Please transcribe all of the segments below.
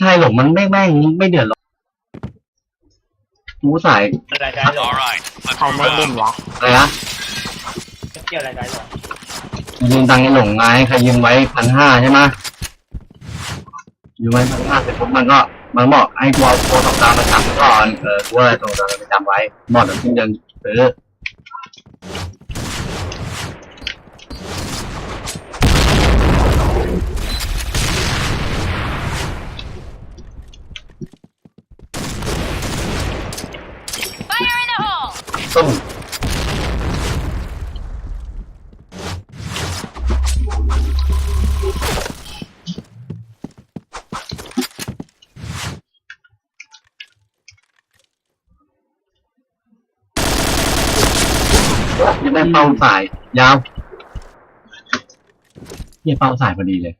ใช่หรอกมันไม่แม่งไม่เดือดหรอกมูสายอะไรใจหรอ All right, let's ใคร move ไม่เล่น out. วะอะไรนะเกี่ยวอะไรใจหรอยืมตังค์ไอ้หลงไงใครยืมไว้พันห้าใช่ไหมยืมไว้พันห้าเสร็จปุ๊บมันก็มันบอกให้กูเอาโทรศัพท์ตามมาจำก่อนเออกูเลยโทรศัพท์ไปจำไว้บอกเดี๋ยวสิ้นเดือนซื้อ ยังได้เป้าสายยาวเนี่ยเป้าสายพอดีเลย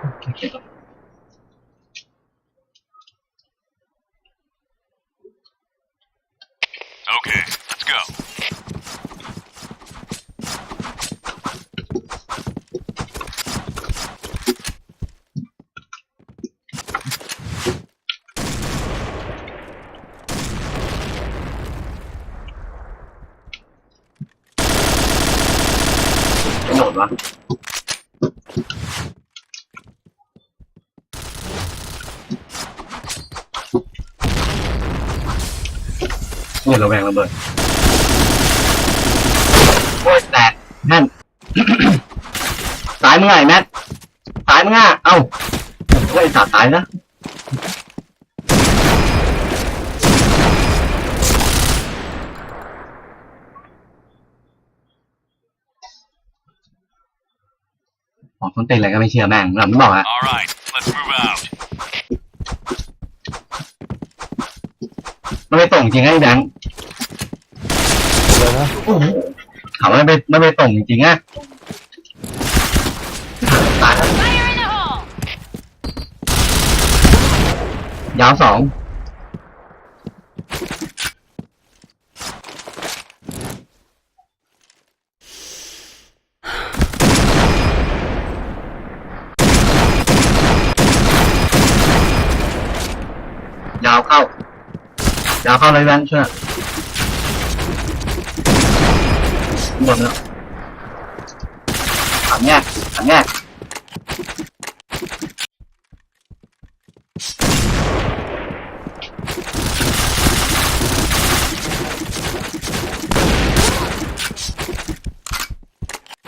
โอเค Okay, let's go. ก ระโดดวะเนี่ยระแวงระเบิดโอ้ยแตกแน่นสายมึงไงแมทสายมึงอะเอ้าโอ้ยสาดสายนะ บอกคนเต้นอะไรก็ไม่เชื่อแม่งหลังไม่บอกอะ All right, let's move out. ไม่ไปส่งจริงไอ้แบงค์เลยนะโอ้โหถามว่าไม่ไปไม่ไปส่งจริงอะตายแล้วยาวสอง เข้าอย่าเข้าเลยแบงค์ช่วยหมดแล้วถังแยกถังแยก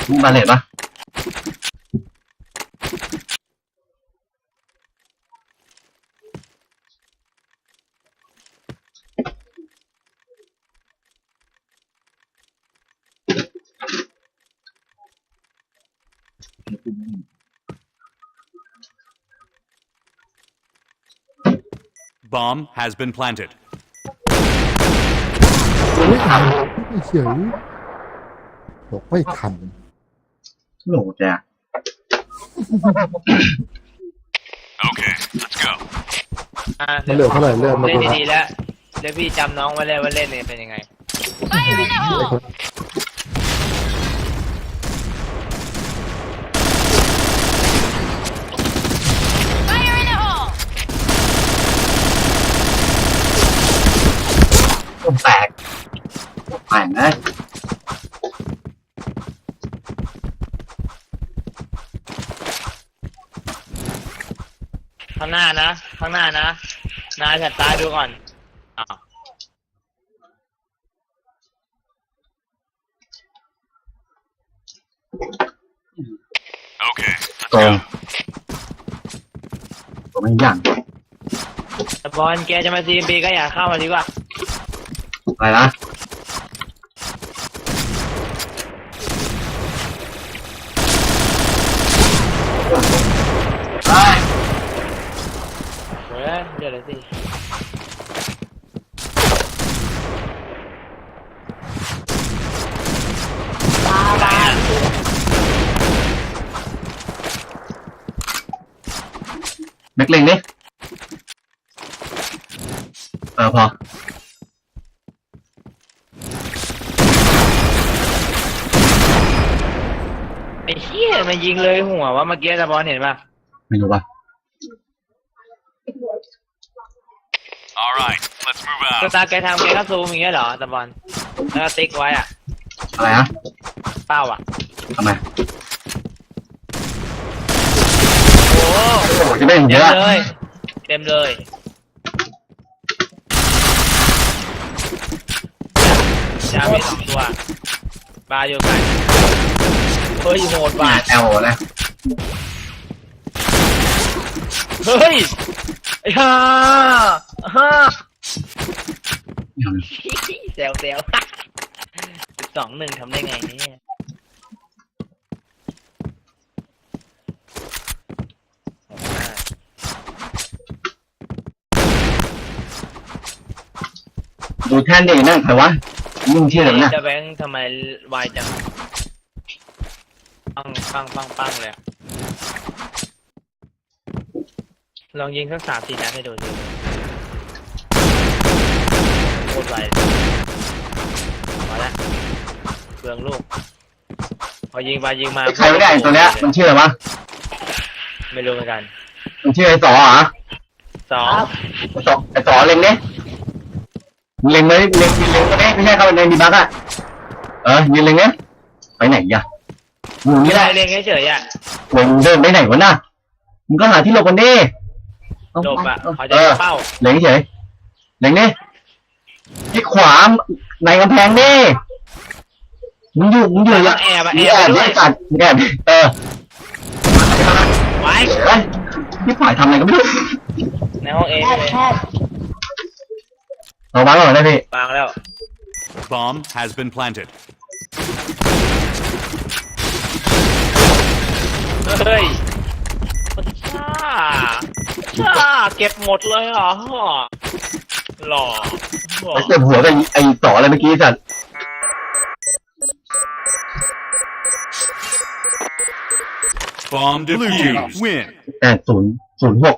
มึงบาเลตปะ Bomb has been planted. ไม่ทันไม่เฉยบอกไม่ทันโหลแจ Okay, let's go. อ่ามันเหลือเท่าไหร่เลื่อนมาเล่นดูนะดีๆแล้วเดี๋ยวพี่จำน้องไว้เลยว่าเล่นเนี่ยเป็นยังไงไอ้คน ต้มแตกแตกนะข้างหน้านะ ข้างหน้านะนายถัดตาดูก่อนอ้าว Okay, ตรง let's go. ตัวไม่ย่างแต่บอลแกจะมาซีมปีก็อย่าเข้ามาดีกว่า อะไรนะเฮ้ยเดี๋ยวเลยสิแม็กเล็งดิเออพอ ไอ้เหี้ย เฮีย มันยิงเลยหัวว่าเมื่อกี้ตะบอลเห็นป่ะไม่รู้ป่ะ All right, let's move ส out. ตาร์แกทำแกก็ซูมอย่างเงี้ยเหรอตะบอลแล้วก็ติ๊กไว้อะอะไรนะเป้าอะทำไมโอ้โหโอ้โหจะไม่เห็นเยเต็มอะเลย เต็มเลยยามีสองตัว บาอยู่กันเฮ้ยโหดว่ะแอลนะเฮ้ยไอ้ห่าฮ่าเซลเซลสองหนึ่งทำได้ไงเนี่ยโอ้โหดูแท่นดินั่นใครวะ มึงชื่ออะไรนะจะแบงค์ทำไมวายจัง ปังปังปังปังเลยอะลองยิงสักสามสี่นัดให้ดูสิโคตรไวมาแล้วเปลืองลูก พอยิงไปยิงมาไอ้ใครไม่ได้ไอ้ตัวเนี้ย มันชื่ออะไรวะไม่รู้เหมือนกัน มันชื่อไอ้สอเหรอสองไอ้สอไอ้สอเล็งเนี่ย เล็งไหมเล็งเล็งก็ได้ไม่ใช่เข้าไปในดีบักอะเออยืนเล็งเนี่ยไปไหนอะมึงไม่ไม่ได้ได้เรียนเฉยๆอะมึงเดินไปไหนวะน่ะมึงก็หาที่หลบกันดิหลบอะเขาเอจะอเป้าเล็งเฉยเล็งนี่ที่ขวาในกำแพงนี่มึงอยู่มึงอยู่ต้องแอบอะมึแองบแอไปบด้วเนี่ยยสัตว์มึงแอบเออไว้เฮ้ยพี่ฝ่ายทำอะไรก็ไม่รู้ในห้องเอเลย เราวางก่อนได้พี่ฟังแล้ว Bomb has been planted. เฮ้ยช้าช้าเก็บหมดเลยเหรอหล่อหล่อไอ้เจ็บหัวกับไอ้ต่ออะไรเมื่อกี้สัตว์ Bomb defused. Win. แต่ศูนย์ศูนย์หก